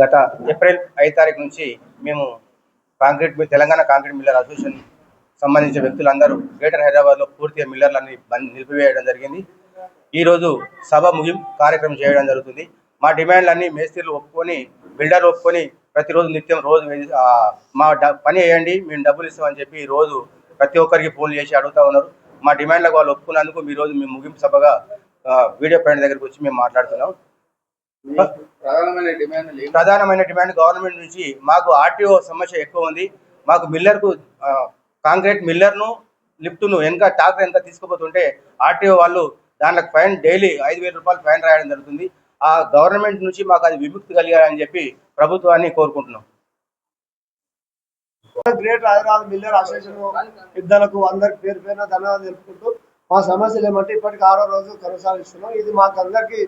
గత ఏప్రిల్ ఐదు తారీఖు నుంచి మేము concrete Telangana concrete miller association సంబంధించిన వ్యక్తులందరూ గ్రేటర్ హైదరాబాద్లో పూర్తిగా మిల్లర్లన్నీ బంద్ నిలిపివేయడం జరిగింది. ఈరోజు సభ ముగింపు కార్యక్రమం చేయడం జరుగుతుంది. మా డిమాండ్లన్నీ మేస్త్రీలు ఒప్పుకొని బిల్డర్లు ఒప్పుకొని ప్రతిరోజు నిత్యం రోజు మా డ- పని వేయండి మేము డబ్బులు ఇస్తామని చెప్పి రోజు ప్రతి ఒక్కరికి ఫోన్ చేసి అడుగుతా ఉన్నారు. మా డిమాండ్లకు వాళ్ళు ఒప్పుకున్నందుకు మీ రోజు మేము ముగింపు సభగా వీడియో పాయింట్ దగ్గరికి వచ్చి మేము మాట్లాడుతున్నాం. ప్రధానమైన డిమాండ్ లేవు. ప్రధానమైన డిమాండ్ గవర్నమెంట్ నుంచి మాకు ఆర్టీఓ సమస్య ఎక్కువ ఉంది. మాకు మిల్లర్కు కాంక్రీట్ మిల్లర్ను లిఫ్ట్ను వెనక ట్రాక్టర్ ఎంత తీసుకుపోతుంటే ఆర్టీఓ వాళ్ళు దానికి ఫైన్ డైలీ ఐదు వేల రూపాయలు ఫైన్ రాయడం జరుగుతుంది. ఆ గవర్నమెంట్ నుంచి మాకు అది విముక్తి కలిగాలని చెప్పి ప్రభుత్వాన్ని కోరుకుంటున్నాం. గ్రేట్ హైదరాబాద్ మిల్లర్ అసోసియేషన్ పెద్దలకు అందరికి పేరు పేరున ధన్యవాదాలు తెలుపుకుంటూ మా సమస్యలు ఏమంటే ఇప్పటికి ఆరో రోజు కొనసాగిస్తున్నాం. ఇది మాకు అందరికి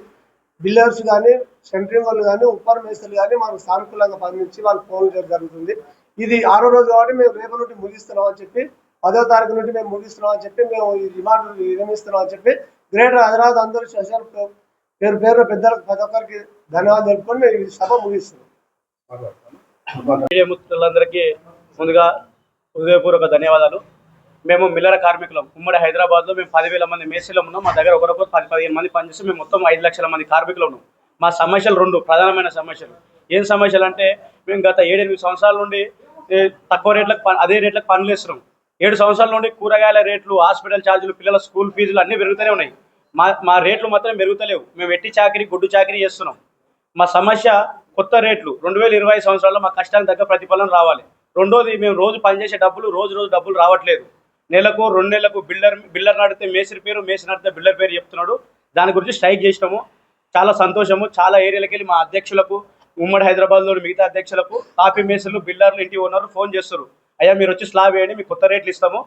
బిల్లర్స్ కానీ సెంట్రింగ్ వాళ్ళు కానీ ఉప్పర్ మేస్తలు కానీ మాకు సానుకూలంగా పంపించి వాళ్ళు ఫోన్ చేయడం జరుగుతుంది. ఇది ఆరో రోజు కాబట్టి మేము రేపు నుండి ముగిస్తున్నాం అని చెప్పి పదో తారీఖు నుండి మేము ముగిస్తున్నాం అని చెప్పి మేము ఈ రిమాండ్ విరమిస్తున్నాం అని చెప్పి గ్రేటర్ హైదరాబాద్ అందరూ సెషన్ పేరు పేరు పెద్దలకు ప్రతి ఒక్కరికి ధన్యవాదాలు తెలుపుకొని మేము ఈ సభ ముగిస్తున్నాం. మీడియా మిత్రులందరికీ ముందుగా హృదయపూర్వక ధన్యవాదాలు. మేము మిల్లర కార్మికులం. ఉమ్మడి హైదరాబాద్లో మేము పదివేల మంది మేసీలో ఉన్నాం. మా దగ్గర ఒకరొకరు పది పదిహేను మంది పనిచేస్తే మేము మొత్తం ఐదు లక్షల మంది కార్మికులు ఉన్నాం మా సమస్యలు రెండు ప్రధానమైన సమస్యలు. ఏం సమస్యలు అంటే మేము గత ఏడెనిమిది సంవత్సరాల నుండి తక్కువ రేట్లకు పని- అదే రేట్లకు పనులు వేస్తున్నాం ఏడు సంవత్సరాల నుండి కూరగాయల రేట్లు హాస్పిటల్ ఛార్జీలు పిల్లల స్కూల్ ఫీజులు అన్నీ పెరుగుతూనే ఉన్నాయి. మా మా రేట్లు మాత్రం పెరుగుతలేవు. మేము ఎట్టి చాకరీ గుడ్డు చాకరీ చేస్తున్నాం. మా సమస్య కొత్త రేట్లు. రెండు వేల ఇరవై సంవత్సరాల్లో మా కష్టానికి తగ్గ ప్రతిఫలం రావాలి. రెండోది మేము రోజు పనిచేసే డబ్బులు రోజు రోజు డబ్బులు రావట్లేదు. నెలకు రెండు నెలలకు బిల్డర్ బిల్డర్ నడితే మేస్త్రి పేరు మేస్త్రి నడితే బిల్డర్ పేరు చెప్తున్నాడు. దాని గురించి స్ట్రైక్ చేసినాము. చాలా సంతోషము. చాలా ఏరియాలకు వెళ్ళి మా అధ్యక్షులకు ఉమ్మడి హైదరాబాద్లోని మిగతా అధ్యక్షులకు కాఫీ మేస్త్రులు బిల్డర్లు ఇంటి ఓనర్లు ఫోన్ చేస్తారు అయ్యా మీరు వచ్చి స్లాబ్ వేయండి మీకు కొత్త రేట్లు ఇస్తాము.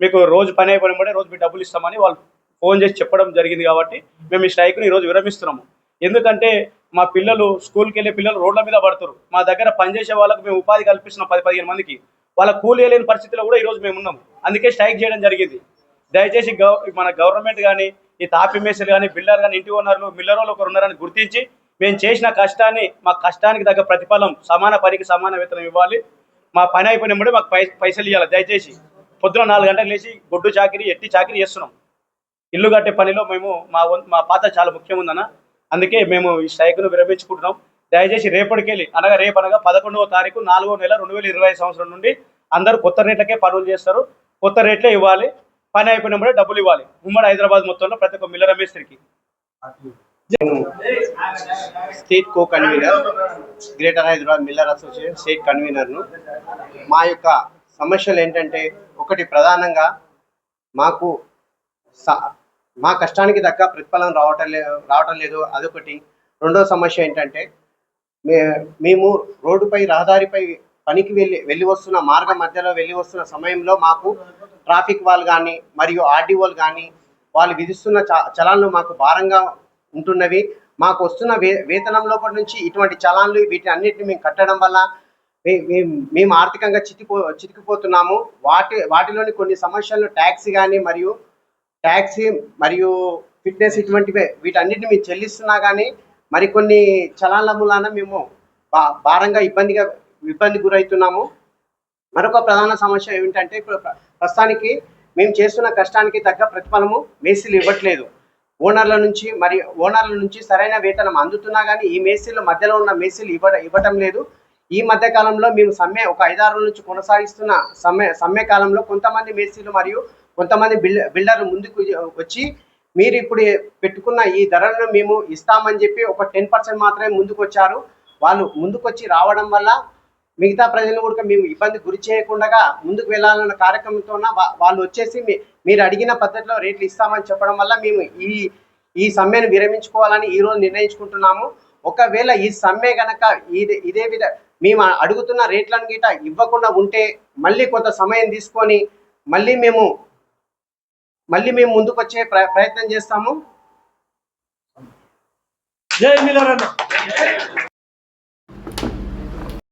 మీకు రోజు పని అయిపోయిన రోజు మీకు డబ్బులు ఇస్తామని వాళ్ళు ఫోన్ చేసి చెప్పడం జరిగింది కాబట్టి మేము ఈ స్ట్రైక్ను ఈరోజు విరమిస్తున్నాము. ఎందుకంటే మా పిల్లలు స్కూల్కి వెళ్ళే పిల్లలు రోడ్ల మీద పడుతారు మా దగ్గర పనిచేసే వాళ్ళకు మేము ఉపాధి కల్పిస్తున్నాం పది పదిహేను మందికి. వాళ్ళ కూలి వేయలేని పరిస్థితిలో కూడా ఈరోజు మేము ఉన్నాం. అందుకే స్ట్రైక్ చేయడం జరిగింది. దయచేసి మన గవర్నమెంట్ కానీ ఈ తాపి మేసలు కానీ బిల్డర్ కానీ ఇంటి ఓనర్లు మిల్లర్ వాళ్ళు ఒకరు ఉన్నారని గుర్తించి మేము చేసిన కష్టాన్ని మా కష్టానికి తగ్గ ప్రతిఫలం సమాన పనికి సమాన వేతనం ఇవ్వాలి. మా పని అయిపోయినప్పుడే మాకు పై పైసలు ఇవ్వాలి దయచేసి పొద్దున నాలుగు గంటలు లేచి గొడ్డు చాకిరి ఎట్టి చాకిరి చేస్తున్నాం. ఇల్లు కట్టే పనిలో మేము మా వం- మా పాత్ర చాలా ముఖ్యం ఉందన్న. అందుకే మేము ఈ స్ట్రైక్ను విరమించుకుంటున్నాం. దయచేసి రేపటికెళ్ళి అనగా రేపు అనగా పదకొండవ తారీఖు నాలుగో నెల రెండు వేల ఇరవై సంవత్సరం నుండి అందరూ కొత్త రేట్లకే పనులు చేస్తారు. కొత్త రేట్లే ఇవ్వాలి. పని అయిపోయినప్పుడే డబ్బులు ఇవ్వాలి. ఉమ్మడి హైదరాబాద్ మొత్తంలో ప్రతి ఒక్క మిల్లర మేస్త్రికి. State co convener greater Hyderabad miller association state కన్వీనర్ను మా యొక్క సమస్యలు ఏంటంటే ఒకటి ప్రధానంగా మాకు స- మా కష్టానికి తగ్గ ప్రతిఫలం రావటం లేదు రావటం లేదు. అదొకటి. రెండో సమస్య ఏంటంటే మే మేము రోడ్డుపై రహదారిపై పనికి వెళ్ళి వెళ్ళి వస్తున్న మార్గం మధ్యలో వెళ్ళి వస్తున్న సమయంలో మాకు ట్రాఫిక్ వాళ్ళు కానీ మరియు ఆర్డీఓలు కానీ వాళ్ళు విధిస్తున్న చ చలాన్లు మాకు భారంగా ఉంటున్నవి. మాకు వస్తున్న వే వేతనం లోపల నుంచి ఇటువంటి చలాన్లు వీటి అన్నిటిని మేము కట్టడం వల్ల మేము- మేము ఆర్థికంగా చితిపో చితికిపోతున్నాము. వాటి వాటిలోని కొన్ని సమస్యలు ట్యాక్సీ కానీ మరియు ట్యాక్సీ మరియు ఫిట్నెస్ ఇటువంటివే వీటన్నిటిని మేము చెల్లిస్తున్నా కానీ మరికొన్ని చలాన్ల మూలాన మేము బా- భారంగా ఇబ్బందిగా ఇబ్బంది గురవుతున్నాము మరొక ప్రధాన సమస్య ఏమిటంటే ఇప్పుడు ప్రస్తుతానికి మేము చేస్తున్న కష్టానికి తగ్గ ప్రతిఫలము మేసీలు ఇవ్వట్లేదు. ఓనర్ల నుంచి మరి ఓనర్ల నుంచి సరైన వేతనం అందుతున్నా కానీ ఈ మేసీల మధ్యలో ఉన్న మేసీలు ఇవ్వ ఇవ్వటం లేదు. ఈ మధ్య కాలంలో మేము సమ్మె ఒక ఐదారు నుంచి కొనసాగిస్తున్న సమ్మె సమ్మె కాలంలో కొంతమంది మేసీలు మరియు కొంతమంది బిల్ బిల్డర్లు ముందుకు వచ్చి మీరు ఇప్పుడు పెట్టుకున్న ఈ ధరలను మేము ఇస్తామని చెప్పి ఒక టెన్ పర్సెంట్ మాత్రమే ముందుకు వచ్చారు వాళ్ళు ముందుకొచ్చి రావడం వల్ల మిగతా ప్రజలను కూడా మేము ఇబ్బంది గురి చేయకుండా ముందుకు వెళ్ళాలన్న కార్యక్రమంతో వాళ్ళు వచ్చేసి మీ- మీరు అడిగిన పద్ధతిలో రేట్లు ఇస్తామని చెప్పడం వల్ల మేము ఈ ఈ సమ్మెను విరమించుకోవాలని ఈరోజు నిర్ణయించుకుంటున్నాము. ఒకవేళ ఈ సమ్మె గనక ఇదే ఇదే విధ మేము అడుగుతున్న రేట్లను గిట ఇవ్వకుండా ఉంటే మళ్ళీ కొంత సమయం తీసుకొని మళ్ళీ మేము మళ్ళీ మేము ముందుకు వచ్చే ప్ర- ప్రయత్నం చేస్తాము. జై మిల్లర్ అన్న.